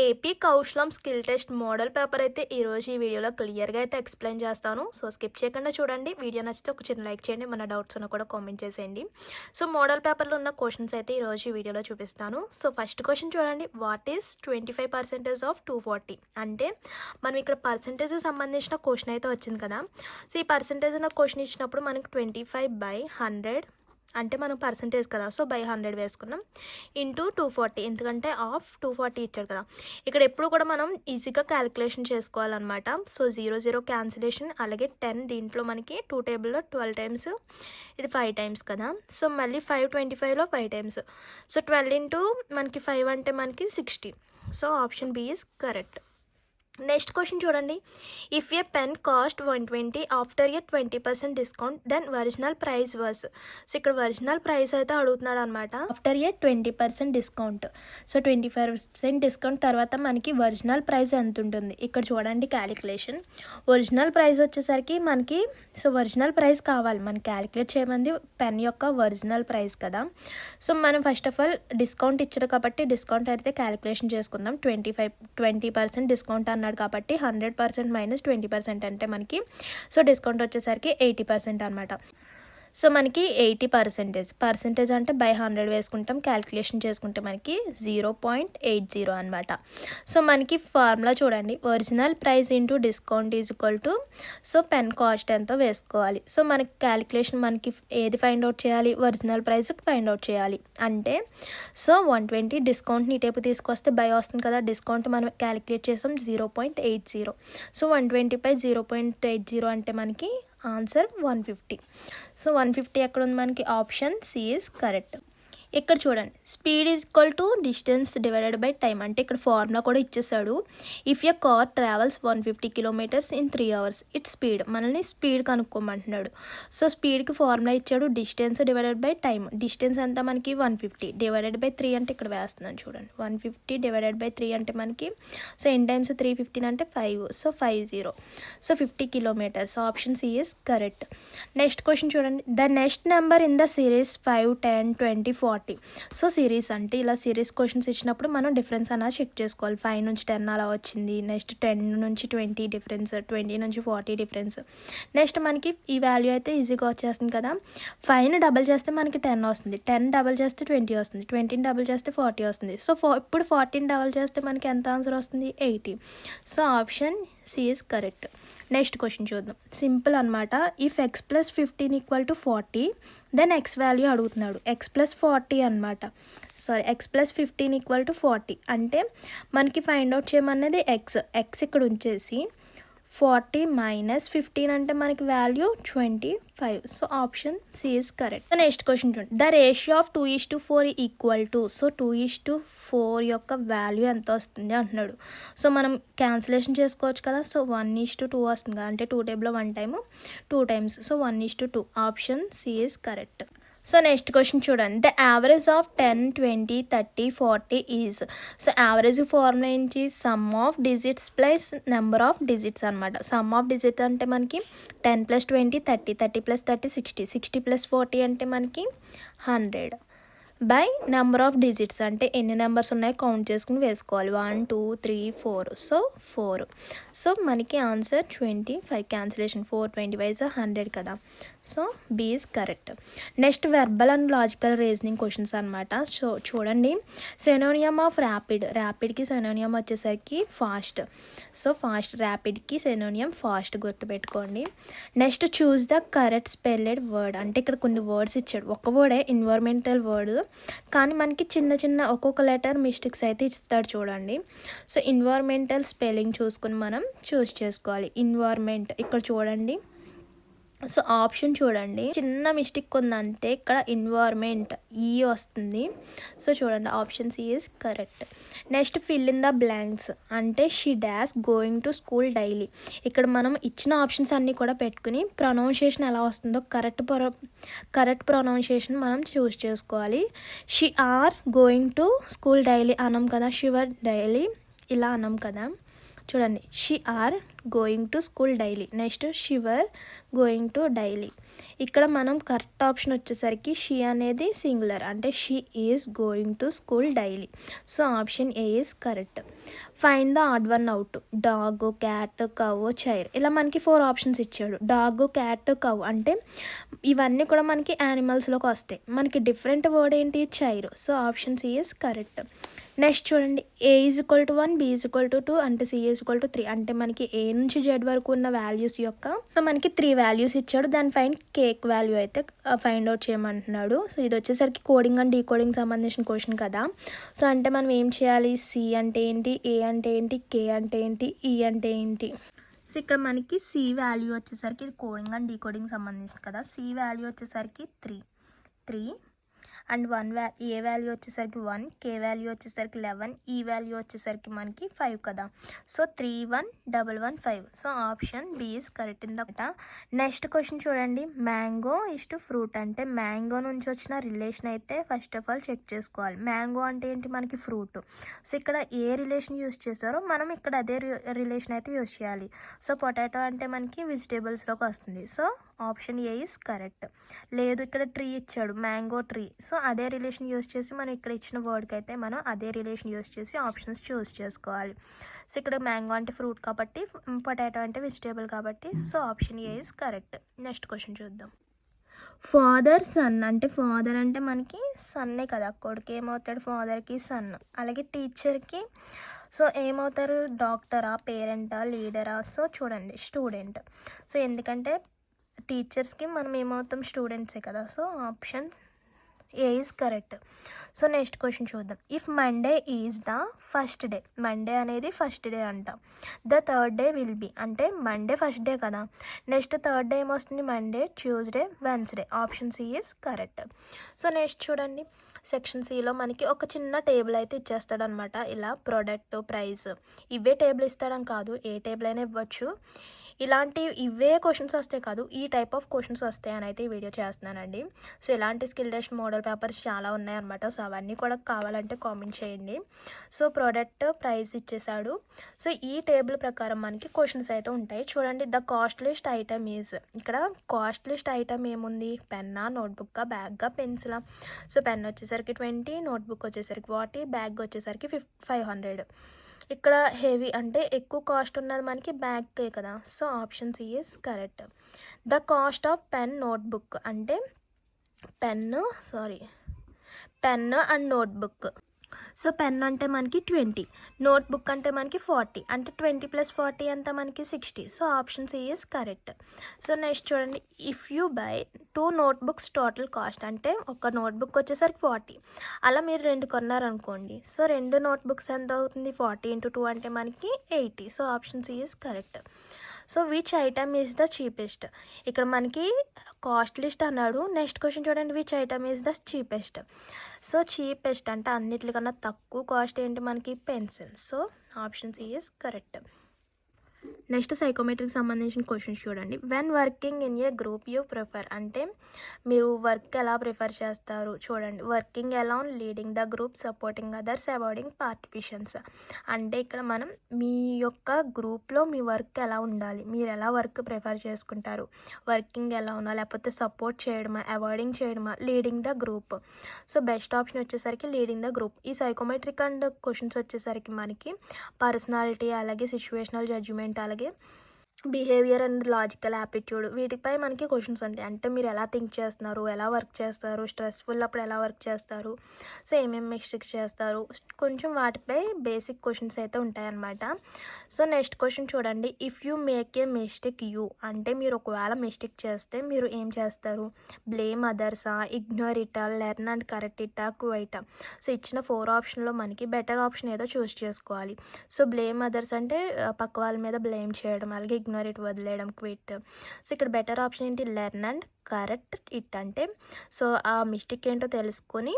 AP Kaushalam skill test model paper అయితే ఈరోజు ఈ వీడియోలో క్లియర్గా అయితే ఎక్స్ప్లెయిన్ చేస్తాను. సో స్కిప్ చేయకుండా చూడండి. వీడియో నచ్చితే ఒక చిన్న లైక్ చేయండి. మన డౌట్స్ ఉన్న కూడా కామెంట్ చేసేయండి. సో మోడల్ పేపర్లో ఉన్న క్వశ్చన్స్ అయితే ఈరోజు ఈ వీడియోలో చూపిస్తాను. సో ఫస్ట్ క్వశ్చన్ చూడండి. What is twenty five percentage of two forty అంటే మనం ఇక్కడ పర్సెంటేజ్ సంబంధించిన క్వశ్చన్ అయితే వచ్చింది కదా. సో ఈ పర్సెంటేజ్ నా క్వశ్చన్ ఇచ్చినప్పుడు మనకి ట్వంటీ ఫైవ్ బై హండ్రెడ్ అంటే మనం పర్సంటేజ్ కదా సో బై హండ్రెడ్ వేసుకున్నాం. ఇంటూ టూ ఫార్టీ ఎందుకంటే ఆఫ్ టూ ఫార్టీ ఇచ్చాడు కదా. ఇక్కడ ఎప్పుడు కూడా మనం ఈజీగా క్యాలిక్యులేషన్ చేసుకోవాలన్నమాట. సో జీరో జీరో క్యాన్సిలేషన్ అలాగే టెన్ దీంట్లో మనకి టూ టేబుల్లో ట్వెల్వ్ టైమ్స్ ఇది ఫైవ్ టైమ్స్ కదా. సో మళ్ళీ ఫైవ్ ట్వంటీ ఫైవ్లో five times so twelve into మనకి ఫైవ్ అంటే మనకి sixty so option B is correct next question చూడండి. If a pen cost one twenty after a twenty percent discount then original price was so ఇక్కడ original price అయితే అడుగుతున్నాడు అనమాట after a twenty percent discount so twenty five percent discount తర్వాత మనకి original price ఎంత ఉంటుంది ఇక్కడ చూడండి క్యాలిక్యులేషన్ ఒరిజినల్ ప్రైస్ వచ్చేసరికి మనకి సో ఒరిజినల్ ప్రైస్ కావాలి. మనం క్యాలిక్యులేట్ చేయమంది పెన్ యొక్క ఒరిజినల్ ప్రైస్ కదా. సో మనం ఫస్ట్ ఆఫ్ ఆల్ డిస్కౌంట్ ఇచ్చారు కాబట్టి డిస్కౌంట్ అయితే క్యాలిక్యులేషన్ చేసుకుందాం. Twenty five twenty percent discount అన్నాడు కాబట్టి hundred percent minus twenty percent అంటే మనకి సో డిస్కౌంట్ వచ్చేసరికి ఎయిటీ పర్సెంట్ అనమాట సో మనకి ఎయిటీ పర్సెంటేజ్. పర్సెంటేజ్ అంటే బై హండ్రెడ్ వేసుకుంటాం క్యాలిక్యులేషన్ చేసుకుంటే మనకి జీరో పాయింట్ ఎయిట్ జీరో అనమాట సో మనకి ఫార్ములా చూడండి. Original price into discount is equal to so pen cost ఎంతో వేసుకోవాలి. సో మనకి క్యాలిక్యులేషన్ మనకి ఏది ఫైండ్ అవుట్ చేయాలి? ఒరిజినల్ ప్రైస్ ఫైండ్ అవుట్ చేయాలి. అంటే సో వన్ ట్వంటీ డిస్కౌంట్ని ఇటేపు తీసుకొస్తే బై వస్తుంది కదా డిస్కౌంట్ మనం క్యాలిక్యులేట్ చేసాం zero point eight zero. So one twenty పై జీరో పాయింట్ ఎయిట్ జీరో అంటే మనకి answer one fifty. So one fifty ఎక్కడ ఉంది మనకి? Option C is correct. ఇక్కడ చూడండి. Speed is equal to distance divided by time అంటే ఇక్కడ ఫార్ములా కూడా ఇచ్చేసాడు. If a car travels one fifty kilometers in three hours it speed మనల్ని స్పీడ్ కనుక్కోమంటున్నాడు. సో స్పీడ్కి ఫార్ములా ఇచ్చాడు distance divided by time distance అంతా మనకి? One fifty divided by three అంటే ఇక్కడ వేస్తున్నాను చూడండి. One fifty divided by three అంటే మనకి సో ఎన్ టైమ్స్ త్రీ ఫిఫ్టీన్ అంటే five so five zero so fifty kilometres option C is correct next question చూడండి. The next number in the series five ten twenty forty forty. So series అంటే ఇలా series questions ఇచ్చినప్పుడు మనం difference అలా check చేసుకోవాలి. Five నుంచి ten అలా వచ్చింది. నెక్స్ట్ టెన్ నుంచి ట్వంటీ డిఫరెన్స్ ట్వంటీ నుంచి ఫార్టీ డిఫరెన్స్. నెక్స్ట్ మనకి ఈ వాల్యూ అయితే ఈజీగా వచ్చేస్తుంది కదా. ఫైవ్ని డబల్ చేస్తే మనకి టెన్ వస్తుంది. టెన్ డబల్ చేస్తే ట్వంటీ వస్తుంది. ట్వంటీని డబల్ చేస్తే ఫార్టీ వస్తుంది. సో ఇప్పుడు ఫార్టీని డబల్ చేస్తే మనకి ఎంత ఆన్సర్ వస్తుంది? Eighty. So option C is correct. Next question చూద్దాం. సింపుల్ అనమాట if X plus fifteen equal to forty then X value అడుగుతున్నాడు. ఎక్స్ ప్లస్ ఫార్టీ అనమాట sorry X plus fifteen equal to forty. అంటే మనకి ఫైండ్ అవుట్ చేయమన్నది X X ఇక్కడ ఉంచేసి forty minus fifteen అంటే మనకి value twenty five. So option C is correct. Next question చూడండి. The ratio of two is to four equal to. So two is to four యొక్క value ఎంత వస్తుంది అంటున్నాడు. సో మనం క్యాన్సిలేషన్ చేసుకోవచ్చు కదా. So one is to two వస్తుంది కదా. అంటే టూ టేబుల్లో one time two times. So one is to two. Option C is correct. So next question చూడండి. The average of ten twenty thirty forty is so average formula ఏంటి? Sum of digits plus number of digits అనమాట sum of digit అంటే మనకి ten plus twenty thirty thirty plus thirty sixty sixty plus forty అంటే మనకి hundred by number of digits అంటే ఎన్ని numbers ఉన్నాయో count చేసుకుని వేసుకోవాలి. One two three four. So four. So మనకి answer twenty five. Cancellation four twenty wise hundred కదా. So B is correct. Next verbal and logical reasoning questions అనమాట so చూడండి. Synonym of rapid ర్యాపిడ్కి synonym వచ్చేసరికి fast so fast ర్యాపిడ్కి synonym fast గుర్తుపెట్టుకోండి. Next choose the correct spelled word అంటే ఇక్కడ కొన్ని వర్డ్స్ ఇచ్చాడు. ఒక వర్డే ఎన్వైర్మెంటల్ వర్డ్ కానీ మనకి చిన్న చిన్న ఒక్కొక్క లెటర్ మిస్టేక్స్ అయితే ఇస్తాడు చూడండి. సో ఇన్వార్మెంటల్ స్పెల్లింగ్ చూసుకుని మనం చూస్ చేసుకోవాలి. ఇన్వార్మెంట్ ఇక్కడ చూడండి. సో ఆప్షన్ చూడండి. చిన్న మిస్టేక్ ఉందంటే ఇక్కడ ఎన్వైర్మెంట్ ఈ e వస్తుంది. సో చూడండి option C is correct next fill in the blanks అంటే she dash going to school daily ఇక్కడ మనం ఇచ్చిన ఆప్షన్స్ అన్నీ కూడా పెట్టుకుని ప్రొనౌన్సియేషన్ ఎలా వస్తుందో కరెక్ట్ ప్రొ కరెక్ట్ ప్రొనౌన్సియేషన్ మనం చూస్ చేసుకోవాలి. She are going to school daily అనం కదా. షివర్ డైలీ ఇలా అనం కదా. చూడండి she are going to school daily next she were going to daily ఇక్కడ మనం కరెక్ట్ ఆప్షన్ వచ్చేసరికి షీ అనేది సింగులర్ అంటే she is going to school daily so option A is correct find the odd one out dog cat cow chair ఇలా మనకి four options ఇచ్చాడు. Dog cat cow అంటే ఇవన్నీ కూడా మనకి యానిమల్స్లోకి వస్తాయి. మనకి డిఫరెంట్ వర్డ్ ఏంటి? Chair so option C is correct next చూడండి. A is equal to one B is equal to two అంటే C is equal to three అంటే మనకి ఏ నుంచి జెడ్ వరకు ఉన్న వాల్యూస్ యొక్క సో మనకి త్రీ వాల్యూస్ ఇచ్చాడు. దాని ఫైన్ కేక్ వాల్యూ అయితే uh, ఫైండ్ అవుట్ చేయమంటున్నాడు. సో ఇది వచ్చేసరికి కోడింగ్ అండ్ డీకోడింగ్ సంబంధించిన క్వశ్చన్ కదా. సో అంటే మనం ఏం చేయాలి? సి అంటే ఏంటి? ఏ అంటే ఏంటి? కే అంటే ఏంటి? ఈ అంటే ఏంటి? సో ఇక్కడ మనకి సి వాల్యూ వచ్చేసరికి ఇది కోడింగ్ అండ్ డీకోడింగ్ సంబంధించిన కదా. సి వాల్యూ వచ్చేసరికి త్రీ త్రీ అండ్ వన్ వ్యా ఏ వాల్యూ వచ్చేసరికి వన్ కే వాల్యూ వచ్చేసరికి లెవెన్ ఈ వాల్యూ వచ్చేసరికి మనకి ఫైవ్ కదా. So three one double one five. So option B is correct ఇందట next question చూడండి. మ్యాంగో ఇస్ టు ఫ్రూట్ అంటే mango నుంచి వచ్చిన రిలేషన్ అయితే ఫస్ట్ ఆఫ్ ఆల్ చెక్ చేసుకోవాలి. మ్యాంగో అంటే ఏంటి? మనకి ఫ్రూట్. సో ఇక్కడ ఏ రిలేషన్ యూస్ చేస్తారో మనం ఇక్కడ అదే రిలేషన్ అయితే యూస్ చేయాలి. సో పొటాటో అంటే మనకి వెజిటేబుల్స్లోకి వస్తుంది. So option A is correct. లేదు ఇక్కడ ట్రీ ఇచ్చాడు మ్యాంగో ట్రీ. సో అదే రిలేషన్ యూస్ చేసి మనం ఇక్కడ ఇచ్చిన వర్డ్కి అయితే మనం అదే రిలేషన్ యూస్ చేసి ఆప్షన్స్ చూస్ చేసుకోవాలి. సో ఇక్కడ మ్యాంగో అంటే ఫ్రూట్ కాబట్టి పొటాటో అంటే వెజిటేబుల్ కాబట్టి so option A is correct. Next question చూద్దాం. ఫాదర్ సన్ అంటే ఫాదర్ అంటే మనకి సన్నే కదా కొడుకు ఏమవుతాడు ఫాదర్కి సన్. అలాగే టీచర్కి సో ఏమవుతారు? డాక్టరా పేరెంటా లీడరా? సో చూడండి స్టూడెంట్. సో ఎందుకంటే టీచర్స్కి మనం ఏమవుతాం? స్టూడెంట్సే కదా. So option A is correct so next question చూద్దాం. If Monday is the first day Monday అనేది ఫస్ట్ డే అంటాం. The third day will be అంటే మండే ఫస్ట్ డే కదా. నెక్స్ట్ థర్డ్ డే ఏమొస్తుంది? Monday Tuesday Wednesday option C is correct so next చూడండి. Section సిలో మనకి ఒక చిన్న టేబుల్ అయితే ఇచ్చేస్తాడనమాట. ఇలా ప్రోడక్ట్ ప్రైస్ ఇవే టేబుల్ ఇస్తాడని కాదు ఏ టేబుల్ అయినా ఇవ్వచ్చు. ఇలాంటి ఇవే క్వశ్చన్స్ వస్తాయి కాదు ఈ టైప్ ఆఫ్ క్వశ్చన్స్ వస్తాయి అని అయితే ఈ వీడియో చేస్తున్నానండి. సో ఇలాంటి స్కిల్ టెస్ట్ మోడల్ పేపర్స్ చాలా ఉన్నాయన్నమాట. సో అవన్నీ కూడా కావాలంటే కామెంట్ చేయండి. సో ప్రోడక్ట్ ప్రైస్ ఇచ్చేసాడు సో ఈ టేబుల్ ప్రకారం మనకి క్వశ్చన్స్ అయితే ఉంటాయి. చూడండి ద కాస్ట్లిస్ట్ ఐటమ్ ఈజ్ ఇక్కడ కాస్ట్లిస్ట్ ఐటమ్ ఏముంది? పెన్నా నోట్బుక్గా బ్యాగ్గా పెన్సిలా సో పెన్ వచ్చేసరికి ట్వంటీ నోట్బుక్ వచ్చేసరికి ఫార్టీ బ్యాగ్ వచ్చేసరికి ఫిఫ్ ఫైవ్ హండ్రెడ్. ఇక్కడ హెవీ అంటే ఎక్కువ కాస్ట్ ఉన్నది మనకి బ్యాగ్కే కదా. So option C is correct. The cost of pen notebook అంటే pen sorry pen and notebook. So pen అంటే మనకి ట్వంటీ. నోట్బుక్ అంటే మనకి ఫార్టీ. అంటే ట్వంటీ ప్లస్ ఫార్టీ అంతా మనకి sixty. So option C is correct. So next చూడండి. If you buy two notebooks total cost అంటే ఒక నోట్బుక్ వచ్చేసరికి ఫార్టీ. అలా మీరు రెండు కొన్నారనుకోండి. సో రెండు నోట్బుక్స్ ఎంత అవుతుంది? ఫార్టీ ఇంటూ టూ అంటే మనకి eighty. So option C is correct. So which item is the cheapest ఇక్కడ మనకి కాస్ట్ లిస్ట్ అన్నాడు. నెక్స్ట్ క్వశ్చన్ చూడండి. Which item is the cheapest so cheapest అంటే అన్నిటికన్నా తక్కువ కాస్ట్ ఏంటి? మనకి pencil so option C is correct next psychometric సంబంధించిన క్వశ్చన్స్ చూడండి. When working in a group you prefer అంటే మీరు వర్క్ ఎలా ప్రిఫర్ చేస్తారు? చూడండి. వర్కింగ్ ఎలా leading the group supporting others avoiding participations అంటే ఇక్కడ మనం మీ యొక్క గ్రూప్లో మీ వర్క్ ఎలా ఉండాలి? మీరు ఎలా వర్క్ ప్రిఫర్ చేసుకుంటారు? వర్కింగ్ ఎలా ఉన్నా లేకపోతే సపోర్ట్ చేయడమా? అవాయిడింగ్ చేయడమా? Leading the group so best option వచ్చేసరికి లీడింగ్ ద గ్రూప్ ఈ సైకోమెట్రిక్ అండ్ క్వశ్చన్స్ వచ్చేసరికి మనకి పర్సనాలిటీ అలాగే సిచ్యువేషనల్ జడ్జిమెంట్ అలాగే. బిహేవియర్ అండ్ లాజికల్ యాప్టిట్యూడ్ వీటిపై మనకి క్వశ్చన్స్ ఉంటాయి. అంటే మీరు ఎలా థింక్ చేస్తున్నారు? ఎలా వర్క్ చేస్తారు? స్ట్రెస్ఫుల్ అప్పుడు ఎలా వర్క్ చేస్తారు? సో ఏమేమి మిస్టేక్స్ చేస్తారు? కొంచెం వాటిపై బేసిక్ క్వశ్చన్స్ అయితే ఉంటాయన్నమాట. సో నెక్స్ట్ క్వశ్చన్ చూడండి. If you make a mistake you అంటే మీరు ఒకవేళ మిస్టేక్ చేస్తే మీరు ఏం చేస్తారు? బ్లేమ్ అదర్సా ఇగ్నోర్ ఇటా లెర్న్ అండ్ కరెక్ట్ ఇటా క్వైటా సో ఇచ్చిన ఫోర్ ఆప్షన్లో మనకి బెటర్ ఆప్షన్ ఏదో చూస్ చేసుకోవాలి. సో బ్లేమ్ అదర్స్ అంటే పక్క వాళ్ళ మీద బ్లేమ్ చేయడం అలాగే ఇగ్నోర్ ఇట్ వదిలేయడం క్విట్. సో ఇక్కడ బెటర్ ఆప్షన్ ఏంటి? లెర్న్ అండ్ కరెక్ట్ ఇట్ అంటే సో ఆ మిస్టేక్ ఏంటో తెలుసుకొని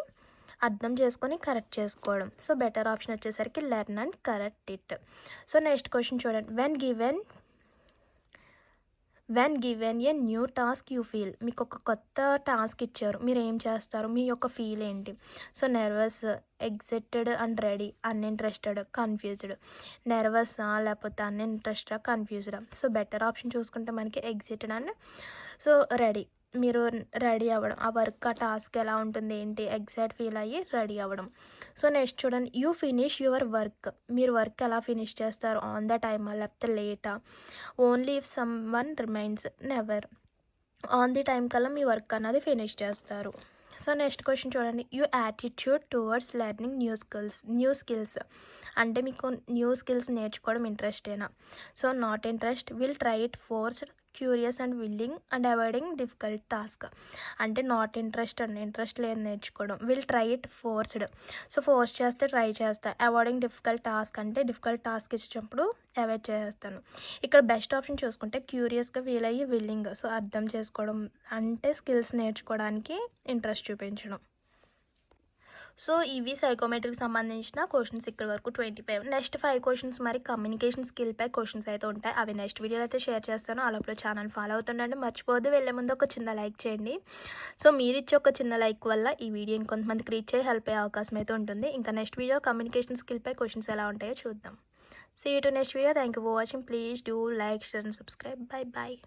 అర్థం చేసుకొని కరెక్ట్ చేసుకోవడం. సో బెటర్ ఆప్షన్ వచ్చేసరికి learn and correct it. So next question చూడండి. When given when given a new task you feel మీకు ఒక కొత్త టాస్క్ ఇచ్చారు మీరు ఏం చేస్తారు మీ యొక్క ఫీల్ ఏంటి? So nervous excited and ready uninterested confused నర్వసా లేకపోతే అన్ఇంట్రెస్టా కన్ఫ్యూజ్డా సో బెటర్ ఆప్షన్ చూసుకుంటే మనకి ఎగ్జైటెడ్ అండ్ సో రెడీ మీరు రెడీ అవ్వడం ఆ వర్క్ ఆ టాస్క్ ఎలా ఉంటుంది ఏంటి ఎగ్జాక్ట్ ఫీల్ అయ్యి రెడీ అవ్వడం. సో నెక్స్ట్ చూడండి యూ ఫినిష్ యువర్ వర్క్. మీరు వర్క్ ఎలా ఫినిష్ చేస్తారు ఆన్ ద టైమా లేకపోతే లేటా? Only if someone remains never. On the time కల్లా మీ వర్క్ అన్నది ఫినిష్ చేస్తారు. సో నెక్స్ట్ క్వశ్చన్ చూడండి you attitude towards learning new skills new skills. అంటే మీకు న్యూ స్కిల్స్ నేర్చుకోవడం ఇంట్రెస్టేనా? So not interest will try it forced curious and willing and avoiding difficult task. అంటే not interest అండి interest లేదు నేర్చుకోవడం. Will try it forced. So force చేస్తే try చేస్తా. Avoiding difficult task అంటే డిఫికల్ట్ టాస్క్ ఇచ్చినప్పుడు avoid చేస్తాను. ఇక్కడ బెస్ట్ ఆప్షన్ చూసుకుంటే క్యూరియస్గా వీలయ్యి విల్లింగ్. సో అర్థం చేసుకోవడం అంటే స్కిల్స్ నేర్చుకోవడానికి ఇంట్రెస్ట్ చూపించడం. సో ఇవి సైకోమెట్రిక్ సంబంధించిన క్వశ్చన్స్ ఇక్కడ వరకు twenty five. Next five questions మరి కమ్యూనికేషన్ స్కిల్పై క్వశ్చన్స్ అయితే ఉంటాయి. అవి నెక్స్ట్ వీడియోలో అయితే షేర్ చేస్తాను. అలాగే ఛానల్ ఫాలో అవుతుండండి. మర్చిపోద్దు వెళ్ళే ముందు ఒక చిన్న లైక్ చేయండి. సో మీరు ఇచ్చే ఒక చిన్న లైక్ వల్ల ఈ వీడియో ఇంకొంతమందికి రీచ్ అయ్యి హెల్ప్ అయ్యే అవకాశం అయితే ఉంటుంది. ఇంకా నెక్స్ట్ వీడియో కమ్యూనికేషన్ స్కిల్పై క్వశ్చన్స్ ఎలా ఉంటాయో చూద్దాం. See to next video thank you for watching please do like share and subscribe bye bye